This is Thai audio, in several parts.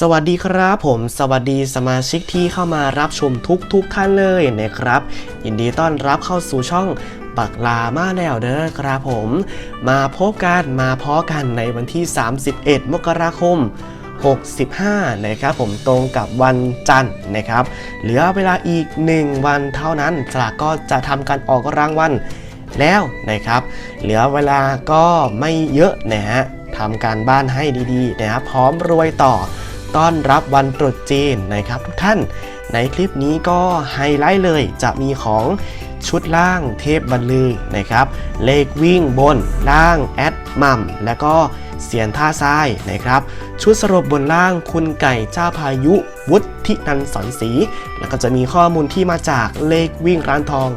สวัสดีครับผมสวัสดีสมาชิกที่เข้ามารับชมทุกทุกๆท่านเลยนะครับ ยินดีต้อนรับเข้าสู่ช่องบักลามาแล้วเด้อครับผม มาพบกันมาพอกันในวันที่ 31 มกราคม 65 นะครับผมตรงกับวันจันทร์นะครับ เหลือเวลาอีก 1 วันเท่านั้นสลากก็จะทำการออกรางวัลแล้วนะครับ เหลือเวลาก็ไม่เยอะนะฮะทำการบ้านให้ดีๆนะครับพร้อมรวยต่อ ต้อนรับวันตรุษจีนนะครับทุกท่าน ในคลิปนี้ก็ไฮไลท์เลยจะมีของชุดล่างเทพบรรลือนะครับ เลขวิ่งบนล่างแอดมัมและก็เสียนท่าทรายนะครับ ชุดสรุปบนล่างคุณไก่เจ้าพายุวุฒินันสอนศรีแล้วก็จะมีข้อมูลที่มาจากเลขวิ่งร้านทอง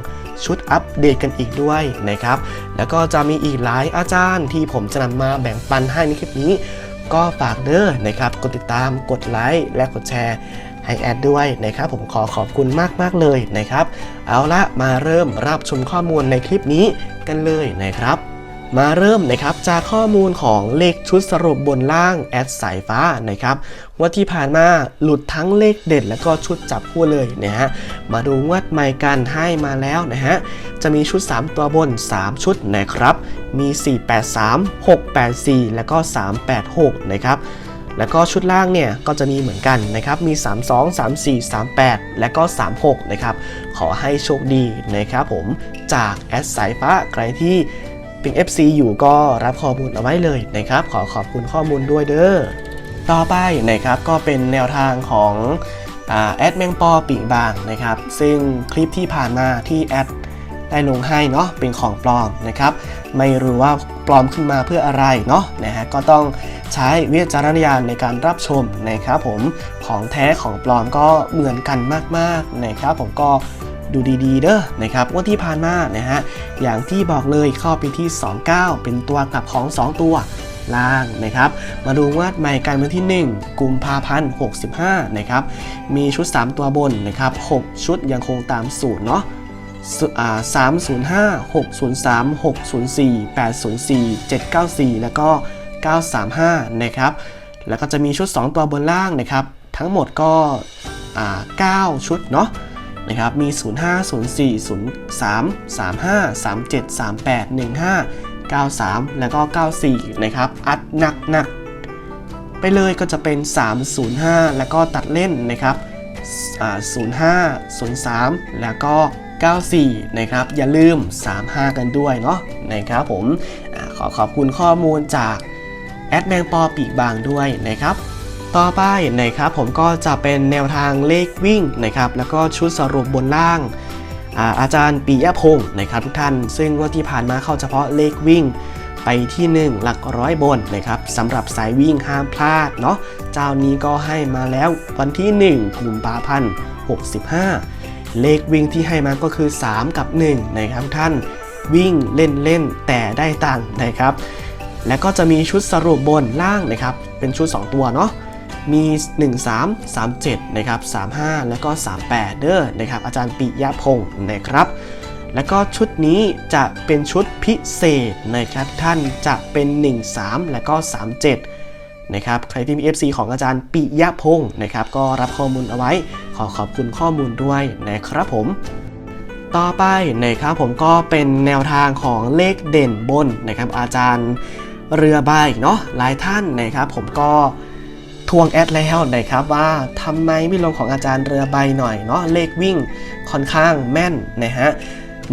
ชุดอัปเดตกันอีกด้วยนะครับ แล้วก็จะมีอีกหลายอาจารย์ที่ผมจะนำมาแบ่งปันให้ในคลิปนี้ ก็ฝากเด้อนะครับกดติดตามกดไลค์และกดแชร์ให้แอดด้วยนะครับผมขอขอบคุณมากๆเลยนะครับ เอาละมาเริ่มรับชมข้อมูลในคลิปนี้กันเลยนะครับ มาเริ่มนะครับจากข้อมูลของเลขชุดสรุปบนล่างแอดสายฟ้านะครับงว่าที่ผ่านมาหลุดทั้งเลขเด็ดและก็ชุดจับคู่เลยนะฮะมาดูงวดใหม่กันให้มาแล้วนะฮะจะมีชุด 3 ตัวบน 3 ชุดนะครับมี 483 684 แล้วก็ 386 นะครับแล้วก็ชุดล่างเนี่ยก็จะมีเหมือนกันนะครับมี 32 34 38 และก็ 36 นะครับขอให้โชคดีนะครับผมจากแอดสายฟ้าใครที่ เป็น FC อยู่ก็รับข้อมูลเอาไว้เลยนะครับ ขอขอบคุณข้อมูลด้วยเด้อ ต่อไปนะครับก็เป็นแนวทางของอแอดแมงปอปีกบางนะครับ ซึ่งคลิปที่ผ่านมาที่แอดได้ลงให้เนาะเป็นของปลอมนะครับ ไม่รู้ว่าปลอมขึ้นมาเพื่ออะไรเนาะนะฮะก็ต้องใช้วิจารณญาณในการรับชมนะครับผมของแท้ของปลอมก็เหมือนกันมากๆนะครับผมก็ ดูดีๆ เด้อนะครับว่าที่ผ่านมานะฮะอย่างที่บอกเลยเข้าไปที่ 29 เป็นตัวกลับของ 2 ตัวล่างนะครับ มาดูงวดใหม่กันวันที่ 1 กุมภาพันธ์65 นะครับ มีชุด 3 ตัวบนนะครับ 6 ชุดยังคงตามสูตรเนาะสุอ่า305 603 604 804 794 แล้วก็ 935 นะครับ แล้วก็จะมีชุด 2 ตัวบนล่างนะครับ ทั้งหมดก็อ่า9ชุดเนาะ นะครับมี 05 04 03 35 37 38 15 93 แล้วก็ 94 นะครับ อัดหนักหนักไปเลยก็จะเป็น 305 แล้วก็ตัดเล่นนะครับ05 03 แล้วก็ 94 นะครับ อย่าลืม 35 กันด้วยเนาะนะครับผมอขอขอบคุณข้อมูลจากแอดแมงปอปีกบางด้วยนะครับ ต่อไปนะครับผมก็จะเป็นแนวทางเลขวิ่งนะครับแล้วก็ชุดสรุปบนล่างอาอาจารย์ปียพงศ์นะครับทุกท่าน ซึ่งว่าที่ผ่านมาเข้าเฉพาะเลขวิ่งไปที่ 1 หลักร้อยบนนะครับสำหรับสายวิ่งห้ามพลาดเนาะเจ้านี้ก็ให้มาแล้ววันที่ 1กุมภาพันธ์65 เลขวิ่งที่ให้มาก็คือ 3 กับ 1 นะครับทุกท่านวิ่งเล่นเล่นแต่ได้ตังค์นะครับ แล้วก็จะมีชุดสรุปบนล่างนะครับ เป็นชุด 2 ตัวเนาะ มี 1 3 3 7 นะครับ 35 แล้วก็ 38 เด้อนะครับ อาจารย์ปิยะพงศ์นะครับแล้วก็ชุดนี้จะเป็นชุดพิเศษนะครับท่านจะเป็น 1 3 แล้วก็ 37 นะครับใครที่มี FC ของอาจารย์ปิยะพงศ์นะครับก็รับข้อมูลเอาไว้ขอขอบคุณข้อมูลด้วยนะครับผม ต่อไปนะครับผมก็เป็นแนวทางของเลขเด่นบนนะครับอาจารย์เรือใบเนาะหลายท่านนะครับผมก็ ทวงแอดแล้วนะครับว่าทำไมไม่ลงของอาจารย์เรือใบหน่อยเนาะเลขวิ่งค่อนข้างแม่นนะฮะ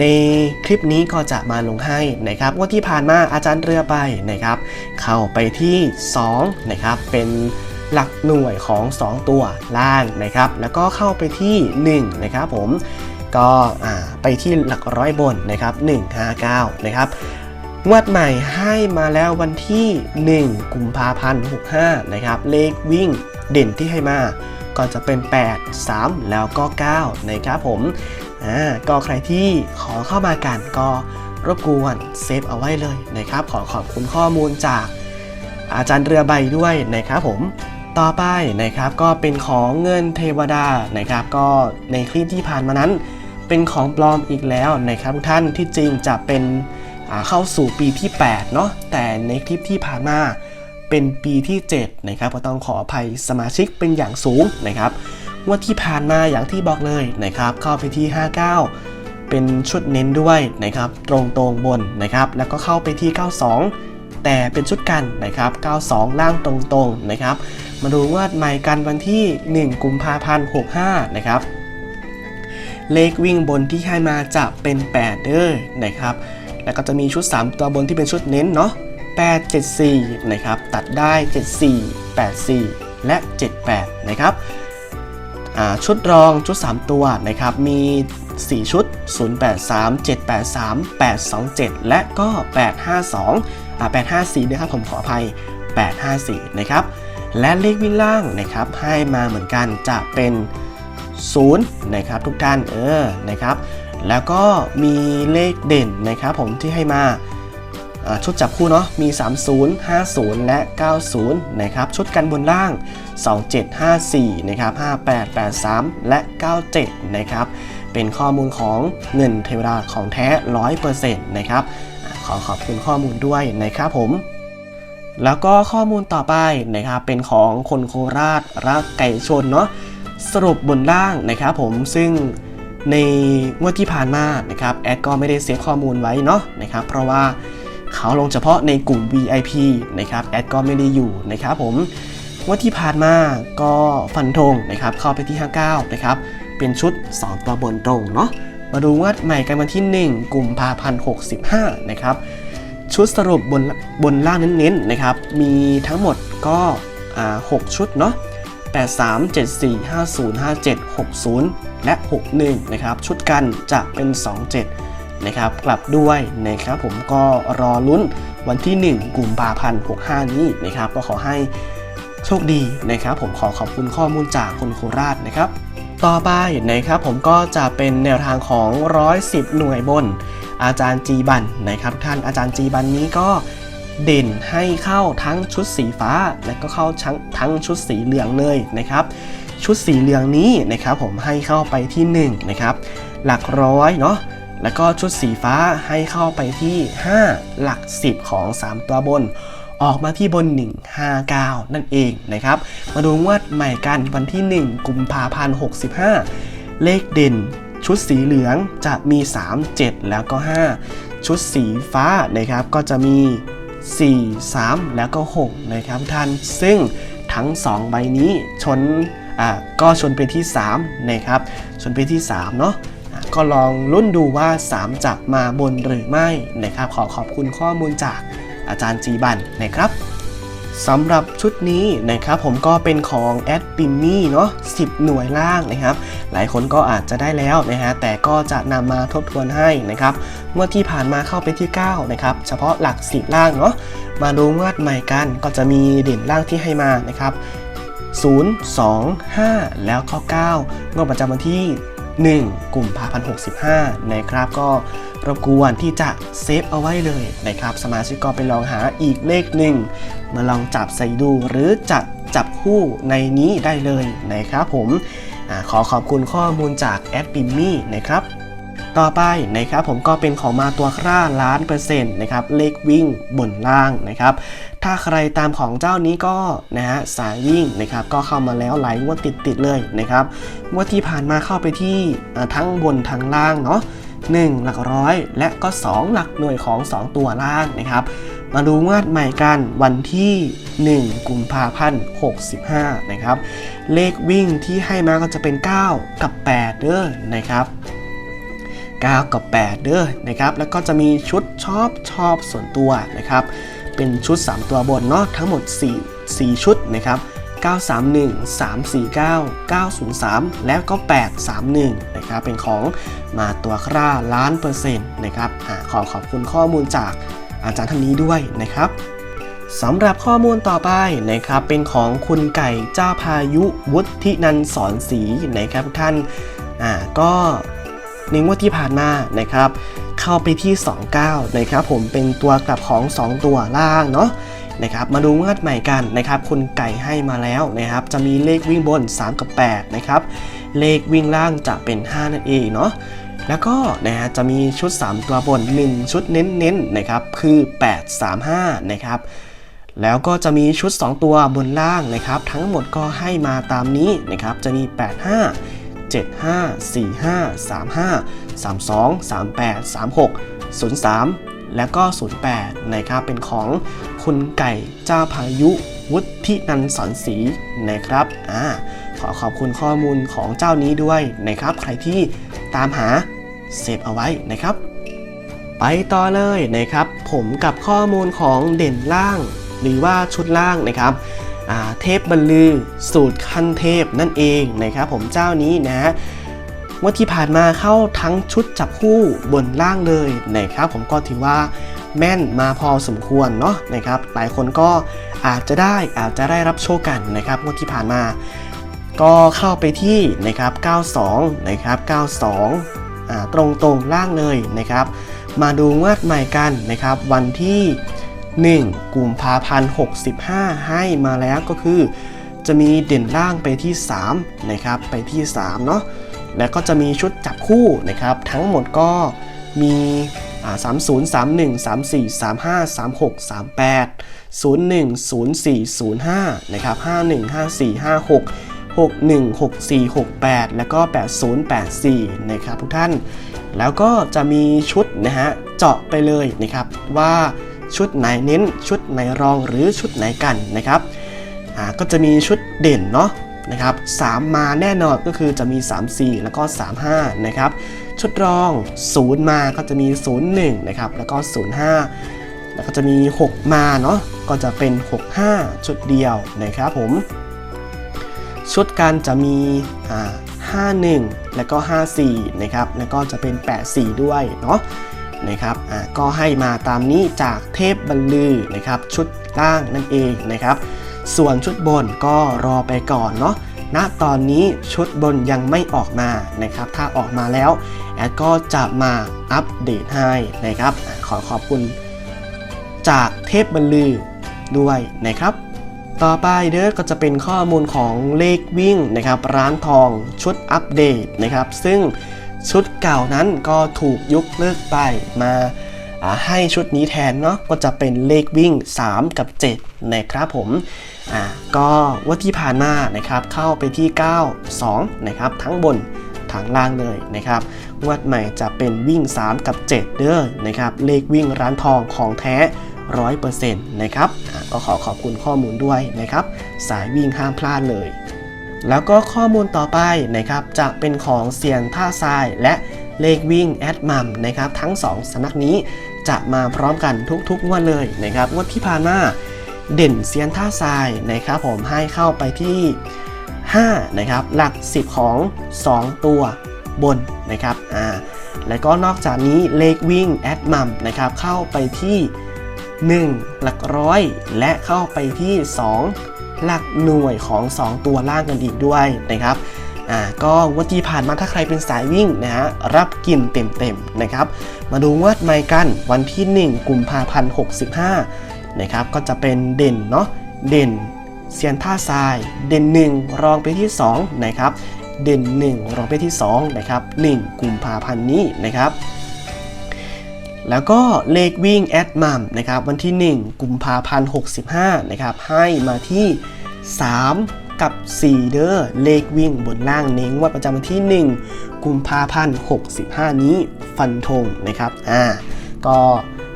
ในคลิปนี้ก็จะมาลงให้นะครับว่าที่ผ่านมาอาจารย์เรือใบนะครับ เข้าไปที่2นะครับเป็นหลักหน่วยของ 2 ตัวล่างนะครับ แล้วก็เข้าไปที่1นะครับผมก็ไปที่หลักร้อยบนนะครับ159นะครับ งวดใหม่ให้มาแล้ววันที่ 1 กุมภาพันธ์65 นะครับ เลขวิ่งเด่นที่ให้มา ก็จะเป็น 8 3 แล้วก็ 9 นะครับผม อ่า ก็ใครที่ขอเข้ามากันก็รบกวนเซฟเอาไว้เลยนะครับ ขอขอบคุณข้อมูลจากอาจารย์เรือใบด้วยนะครับผมต่อไปนะครับก็เป็นของเงินเทวดานะครับก็ในคลิปที่ผ่านมานั้น เป็นของปลอมอีกแล้วนะครับทุกท่านที่จริงจะเป็น เข้าสู่ปีที่ 8 เนาะแต่ในคลิปที่ผ่านมาเป็นปีที่ 7 นะครับก็ต้องขออภัยสมาชิกเป็นอย่างสูงนะครับว่าที่ผ่านมาอย่างที่บอกเลยนะครับเข้าไปที่ 59 เป็นชุดเน้นด้วยนะครับตรงตรงบนนะครับแล้วก็เข้าไปที่ 92 แต่เป็นชุดกันนะครับ 92 ล่างตรงๆนะครับมาดูงวดใหม่กันวันที่ 1 กุมภาพันธ์ 65 นะครับเลขวิ่งบนที่ให้มาจะเป็น 8 เด้อนะครับ แล้วก็จะมีชุด 3 ตัวบนที่เป็นชุดเน้นเนาะ8 7 4 นะครับ ตัดได้ 74 84 และ 78 นะครับชุดรองชุด 3 ตัวนะครับ มี 4 ชุด 083 783 827 และก็ 852อ่า854ด้วยครับผมขออภัย 854 นะครับ และเลขวิ่งล่างนะครับ ให้มาเหมือนกันจะเป็น 0 นะครับทุกท่านเออนะครับ แล้วก็มีเลขเด่นนะครับผมที่ให้มาชุดจับคู่เนาะมี 30 50 และ 90 นะครับ ชุดกันบนล่าง 2754 นะครับ 5883 และ 97 นะครับ เป็นข้อมูลของเงินเทวดาของแท้ 100%นะครับ ขอขอบคุณข้อมูลด้วยนะครับผม แล้วก็ข้อมูลต่อไปนะครับ เป็นของคนโคราชรักไก่ชนเนาะ สรุปบนล่างนะครับผม ซึ่ง ในงวดที่ผ่านมานะครับแอดก็ไม่ได้เซฟข้อมูลไว้เนาะนะครับเพราะว่าเขาลงเฉพาะในกลุ่ม VIP นะครับแอดก็ไม่ได้อยู่นะครับผมงวดที่ผ่านมาก็ฟันธงนะครับเข้าไปที่ 59นะครับเป็นชุด 2 ตัวบนตรงเนาะมาดูงวดใหม่กันวันที่ 1กลุ่มภาพันธ์65นะครับชุดสรุปบนบนล่างเน้นๆนะครับมีทั้งหมดก็อ่า6ชุดเนาะ83 74 50 57 60 และ 61 นะครับ ชุดกันจะเป็น 27 นะครับ กลับด้วยนะครับผมก็รอลุ้นวันที่ 1กุมภาพันธ์65 นี้นะครับ ก็ขอให้โชคดีนะครับ ผมขอขอบคุณข้อมูลจากคนโคราชนะครับ ต่อไปนะครับผมก็จะเป็นแนวทางของ 110 หน่วยบน อาจารย์จีบันนะครับทุกท่านอาจารย์จีบันนี้ก็เด่นให้เข้าทั้งชุดสีฟ้า และก็เข้าทั้งทั้งชุดสีเหลืองเลยนะครับ ชุดสีเหลืองนี้นะครับผมให้เข้าไปที่1นะครับหลักร้อยเนาะแล้วก็ชุดสีฟ้าให้เข้าไปที่ 5 หลัก 10 ของ 3 ตัวบน ออกมาที่บน 159 นั่นเองนะครับ มาดูงวดใหม่กันวันที่ 1 กุมภาพันธ์65 เลขเด่นชุดสีเหลืองจะมี 3 7 แล้วก็ 5 ชุดสีฟ้านะครับก็จะมี 4 3 แล้วก็ 6 นะครับท่าน ซึ่งทั้ง 2 ใบนี้ชน อ่าก็ชนเป็นที่3นะครับชนเป็นที่3เนาะก็ลองลุ้นดูว่า 3 จะมาบนหรือไม่นะครับขอขอบคุณข้อมูลจากอาจารย์จีบันนะครับสำหรับชุดนี้นะครับผมก็เป็นของแอดปิมมี่เนาะ10 หน่วยล่างนะครับ หลายคนก็อาจจะได้แล้วนะฮะแต่ก็จะนำมาทบทวนให้นะครับงวดที่ผ่านมาเข้าไปที่ 9 นะครับ เฉพาะหลัก 10 ล่างเนาะมาดูงวดใหม่กันก็จะมีเด่นล่างที่ให้มานะครับ 0 2 5 แล้วก็9งวดประจำวันที่ 1กลุ่มภาพันธ์65นะครับก็รบกวนที่จะเซฟเอาไว้เลยนะครับสมาชิกก็ไปลองหาอีกเลขหนึ่งมาลองจับใส่ดูหรือจะจับคู่ในนี้ได้เลยนะครับผมอขอขอบคุณข้อมูลจากแอดปิมมี่นะครับต่อไปนะครับผมก็เป็นของมาตัวคร่าล้านเปอร์เซ็นต์นะครับเลขวิ่งบนล่างนะครับ ถ้าใครตามของเจ้านี้ก็นะฮะสายวิ่งนะครับก็เข้ามาแล้วหลายงวดติดๆเลยนะครับงวดที่ผ่านมาเข้าไปที่ทั้งบนทั้งล่างเนาะ1หลักร้อย และก็ 2 หลักหน่วยของ 2 ตัวล่างนะครับมาดูงวดใหม่กันวันที่ 1 กุมภาพันธ์65 นะครับ เลขวิ่งที่ให้มาก็จะเป็น 9 กับ 8 เด้อนะครับ 9 กับ 8 เด้อนะครับ แล้วก็จะมีชุดชอบชอบส่วนตัวนะครับ เป็นชุด 3 ตัวบนเนาะทั้งหมด 4 4 ชุดนะครับ 931 349 903 แล้วก็ 831 นะครับ เป็นของมาตัวคร่าล้านเปอร์เซ็นต์นะครับอขอขอบคุณข้อมูลจากอาจารย์ท่านนี้ด้วยนะครับสำหรับข้อมูลต่อไปนะครับ เป็นของคุณไก่เจ้าพายุวุฒินันสอนศรีนะครับท่าน อ่าก็ในงวดที่ผ่านมานะครับ เข้าไปที่ 29 นะครับผมเป็นตัวกลับของ 2 ตัวล่างเนาะนะครับมาดูงวดใหม่กันนะครับคุณไก่ให้มาแล้วนะครับจะมีเลขวิ่งบน 3 กับ8นะครับเลขวิ่งล่างจะเป็น 5 นั่นเองเนาะแล้วก็นะฮะจะมีชุด 3 ตัวบน 1 ชุดเน้นๆนะครับคือ 835 นะครับแล้วก็จะมีชุด 2 ตัวบนล่างนะครับทั้งหมดก็ให้มาตามนี้นะครับจะมี 85 75 45 35 32 38 36 03 แล้วก็ 08 นะครับ เป็นของคุณไก่เจ้าพายุวุฒินันสอนศรีนะครับอ่าขอขอบคุณข้อมูลของเจ้านี้ด้วยนะครับ ใครที่ตามหาเซฟเอาไว้นะครับ ไปต่อเลยนะครับ ผมกับข้อมูลของเด่นล่าง หรือว่าชุดล่างนะครับ เทพบรรลือ สูตรขั้นเทพนั่นเองนะครับผมเจ้านี้นะว่าที่ผ่านมาเข้าทั้งชุดจับคู่บนล่างเลยนะครับผมก็ถือว่าแม่นมาพอสมควรเนาะนะครับหลายคนก็อาจจะได้อาจจะได้รับโชคกันนะครับงวดที่ผ่านมา ก็เข้าไปที่นะครับ 92 นะครับ 92อ่าตรงตรงๆล่างเลยนะครับ มาดูงวดใหม่กันนะครับ วันที่ 1 กุมภาพันธ์65 ให้มาแล้วก็คือ จะมีเด่นล่างไปที่ 3 นะครับ ไปที่ 3 เนาะแล้วก็จะมีชุดจับคู่นะครับ ทั้งหมดก็มีอ่า30 31 34 35 36 38 01 04 05นะครับ51 54 56 61 64 68 แล้วก็ 80 84 นะครับทุกท่าน แล้วก็จะมีชุดนะฮะเจาะไปเลยนะครับว่า ชุดไหนเน้น ชุดไหนรองหรือชุดไหนกันนะครับก็จะมีชุดเด่นเนาะนะครับ3มาแน่นอนก็คือจะมี 3 4 แล้วก็ 35นะครับชุดรอง 0 มาก็จะมี 01นะครับแล้วก็ 05 แล้วก็จะมี 6 มาเนาะก็จะเป็น 65 ชุดเดียวนะครับผม ชุดกันจะมีอ่า51 แล้วก็ 54นะครับแล้วก็จะเป็น 84 ด้วยเนาะ นะครับอ่าก็ให้มาตามนี้จากเทพบรรลือนะครับชุดล่างนั่นเองนะครับ ส่วนชุดบนก็รอไปก่อนเนาะณตอนนี้ชุดบนยังไม่ออกมานะครับ ถ้าออกมาแล้วแอดก็จะมาอัปเดตให้นะครับ ขอขอบคุณจากเทพบรรลือด้วยนะครับ ต่อไปเด้อก็จะเป็นข้อมูลของเลขวิ่งนะครับ ร้านทองชุดอัปเดตนะครับ ซึ่ง ชุดเก่านั้นก็ถูกยกเลิกไปมาให้ชุดนี้แทนเนาะก็จะเป็นเลขวิ่ง 3 กับ 7 นะครับผมอ่าก็ว่าที่ผ่านมานะครับเข้าไปที่ 9 2 นะครับ ทั้งบนทางล่างเลยนะครับงวดใหม่จะเป็นวิ่ง 3 กับ 7 เด้อนะครับเลขวิ่งร้านทองของแท้ 100%นะครับก็ขอขอบคุณข้อมูลด้วยนะครับ สายวิ่งห้ามพลาดเลย แล้วก็ข้อมูลต่อไปนะครับจะเป็นของเซียนท่าทรายและเลขวิ่งแอดมัมนะครับทั้ง 2สำนักนี้จะมาพร้อมกันทุกๆงวันเลยนะครับงวดที่ผ่านมาเด่นเซียนท่าทรายนะครับผมให้เข้าไปที่5นะครับหลัก 10 ของ 2 ตัวบนนะครับอ่าแล้วก็นอกจากนี้เลขวิ่งแอดมัมนะครับเข้าไปที่ 1 หลักร้อย และเข้าไปที่ 2 หลักหน่วยของ 2 ตัวล่างกันอีกด้วยนะครับอ่าก็วันที่ผ่านมาถ้าใครเป็นสายวิ่งนะฮะรับกินเต็มๆนะครับ มาดูงวดใหม่กันวันที่ 1กุมภาพันธ์65นะครับก็จะเป็นเด่นเนาะเด่นเซียนท่าทราย เด่น 1 รองไปที่2นะครับเด่น 1 รองไปที่2นะครับ1กุมภาพันธ์นี้นะครับแล้วก็เลขวิ่งแอดมัมนะครับวันที่ 1 กุมภาพันธ์65นะครับให้มาที่ 3 กับ 4 เด้อเลขวิ่งบนล่างเน้งว่าประจำวันที่ 1 กุมภาพันธ์65 นี้ฟันธงนะครับอ่าก็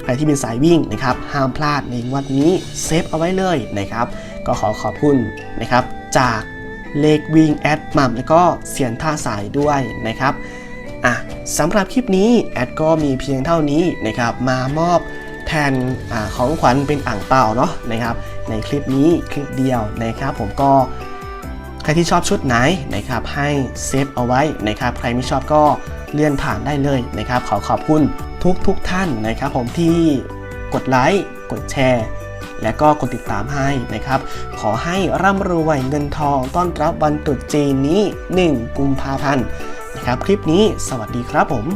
ใครที่เป็นสายวิ่งนะครับห้ามพลาดในงวันนี้เซฟเอาไว้เลยนะครับก็ขอขอบคุณนะครับจากเลขวิ่งแอดมัมแล้วก็เสียนท่าสายด้วยนะครับอะสำหรับคลิปนี้แอดก็มีเพียงเท่านี้นะครับมามอบ แทนอของขวัญเป็นอ่างเปล่าเนาะนะครับ ในคลิปนี้คลิปเดียวนะครับ ผมก็ใครที่ชอบชุดไหนนะครับ ให้เซฟเอาไว้นะครับ ใครไม่ชอบก็เลื่อนผ่านได้เลยนะครับ ขอขอบคุณทุกทุกท่านนะครับ ผมที่กดไลค์กดแชร์ และก็กดติดตามให้นะครับ ขอให้ร่ำรวยเงินทองต้อนรับวันตรุษจีนนี้ 1 กุมภาพันธ์นะครับ คลิปนี้สวัสดีครับผม